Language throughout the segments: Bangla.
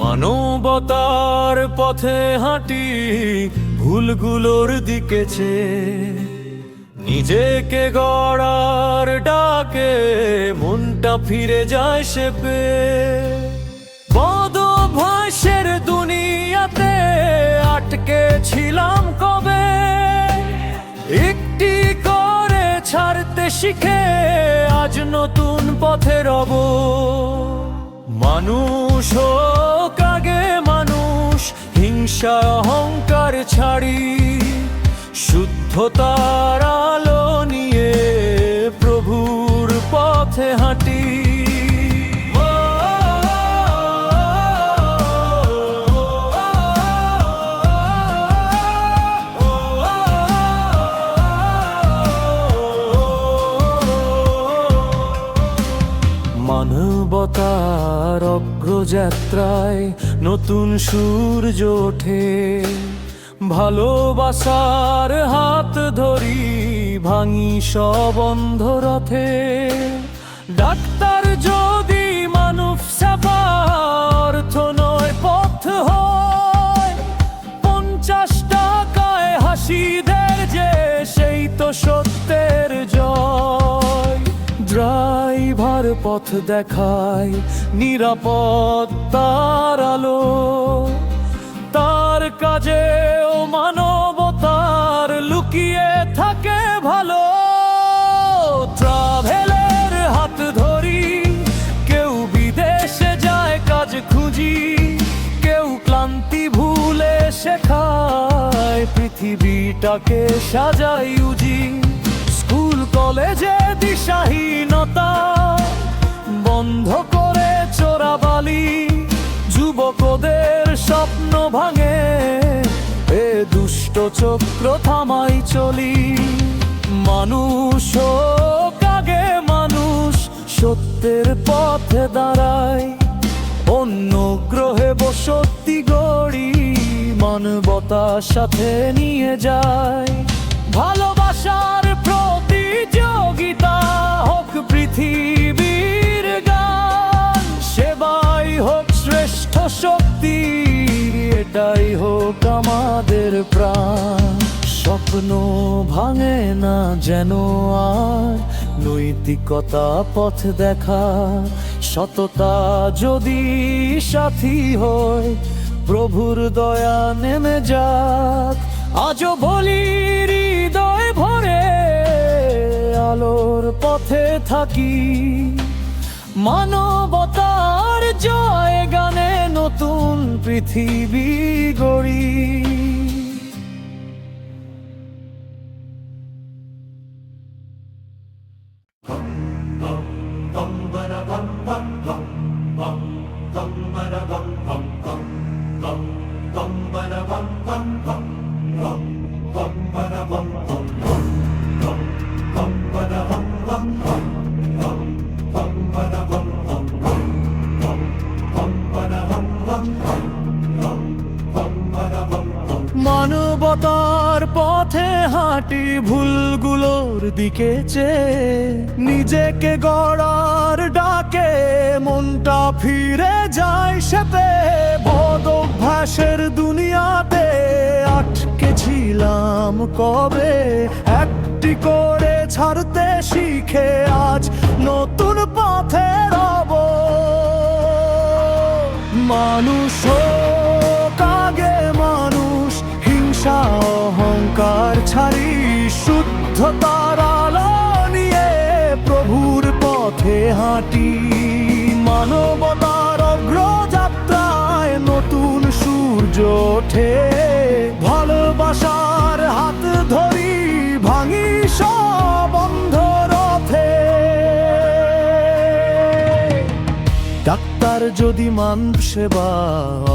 মানবতার পথে হাঁটি ভুলগুলোর দিকে চেয়ে নিজেকে গড়ার ডাকে মনটা ফিরে যায় সে পে বদভ্যাসের দুনিয়াতে আটকে ছিলাম কবে? একটি করে ছাড়তে শিখে আজ নতুন পথের অব মানুষ হোক আগে মানুষ হিংসা অহংকার ছাড়ি শুদ্ধতার আলো নিয়ে প্রভুর পথে হাঁটি। মানবতার অগ্রযাত্রায় নতুন সূর্য ওঠে। ভালোবাসার হাত ধরি ভাঙি সব অন্ধরথে। ডাক্তার যদি মানুষ সেবা অর্থ নয়, পথ হয় পথ দেখায় নিরাপদ তার আলো। তার কাজে ও মানবতার লুকিয়ে থাকে ভালো। ট্রাভেলের হাত ধরি, কেউ বিদেশে যায় কাজ খুঁজি, কেউ ক্লান্তি ভুলে শেখায় পৃথিবীটাকে সাজাই উজি। স্কুল, কলেজে দিশাহীনতা ভাঙে। এ দুষ্ট চক্র থামাই চলি। মানুষ আগে মানুষ সত্যের পথে দাঁড়ায়। অন্য গ্রহে বসতি গড়ি, মানবতার সাথে নিয়ে যায়। আমাদের প্রাণ স্বপ্ন ভাঙে না যেন আর। নৈতিকতা পথ দেখা, সততা যদি সাথী হয়, প্রভুর দয়া নেমে যাক। আজও বলি হৃদয় ভরে, আলোর পথে থাকি। মানবতার জয় গানে নতুন পৃথিবী গড়ি। Bum, bum da, bum, bum, bum. পথে হাঁটি ভুলগুলোর দিকে চেয়ে, নিজেকে গড়ার ডাকে মনটা ফিরে যায় সেতে বদ অভ্যাসের দুনিয়াতে আটকে ছিলাম কবে? একটি করে ছাড়তে শিখে আজ নতুন পথে রব। মানুষ কাগে মানুষ, হিংসা ছাড়ি শুদ্ধতার আলো নিয়ে প্রভুর পথে হাঁটি। মানবতার অগ্রযাত্রায় নতুন সূর্য ওঠে। ভালোবাসার হাত ধরি, ভাঙি সব অন্ধরথে। ডাক্তার যদি মান সেবা,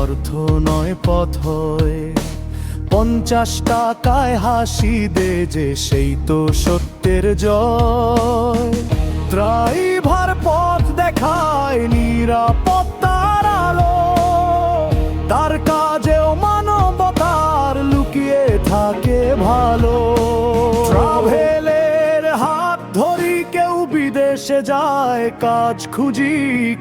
অর্থ নয়, পথ হয়। পঞ্চাশ টাকায় হাসি দে যে সেই তো সত্যের জয়। ড্রাইভার পথ দেখায় নিরাপত্তার যায় কাজ খুঁজি?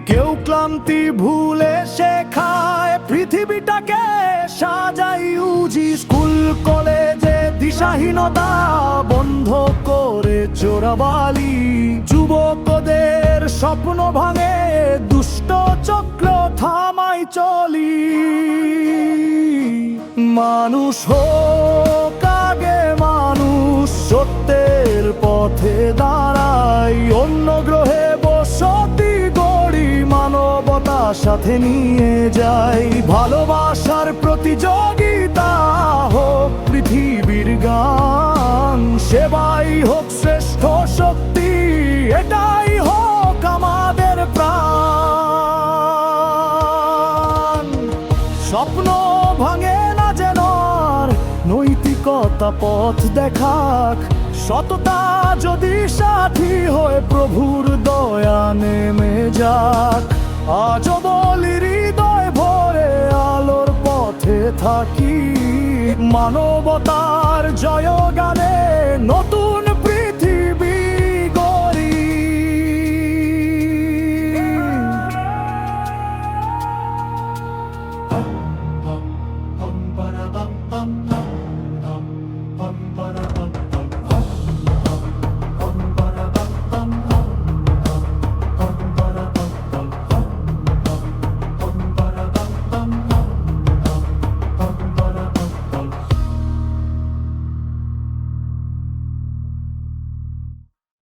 কেউ ক্লান্তি ভুলে শেখায়। পৃথিবীটাকে সাজাই উজি। স্কুল, কলেজে দিশাহীনতা বন্ধ করে চোরাবালি। যুবকদের স্বপ্ন ভাঙে, দুষ্ট চক্র থামাই চলি। মানুষ হোক আগে মানুষ, সত্যের পথে দাঁড়াই। অন্য সাথে নিয়ে যাই। ভালোবাসার প্রতিযোগিতা হোক, পৃথিবীর গান। সেবাই হোক, শ্রেষ্ঠ শক্তি, এটাই হোক আমাদের প্রাণ। স্বপ্ন ভাঙে না যেন নৈতিকতা পথ দেখাক। সততা যদি সাথী হয়, প্রভুর দয়া নেমে যাক। আজ হৃদয় ভরে আলোর পথে থাকি। মানবতার জয় গানে নতুন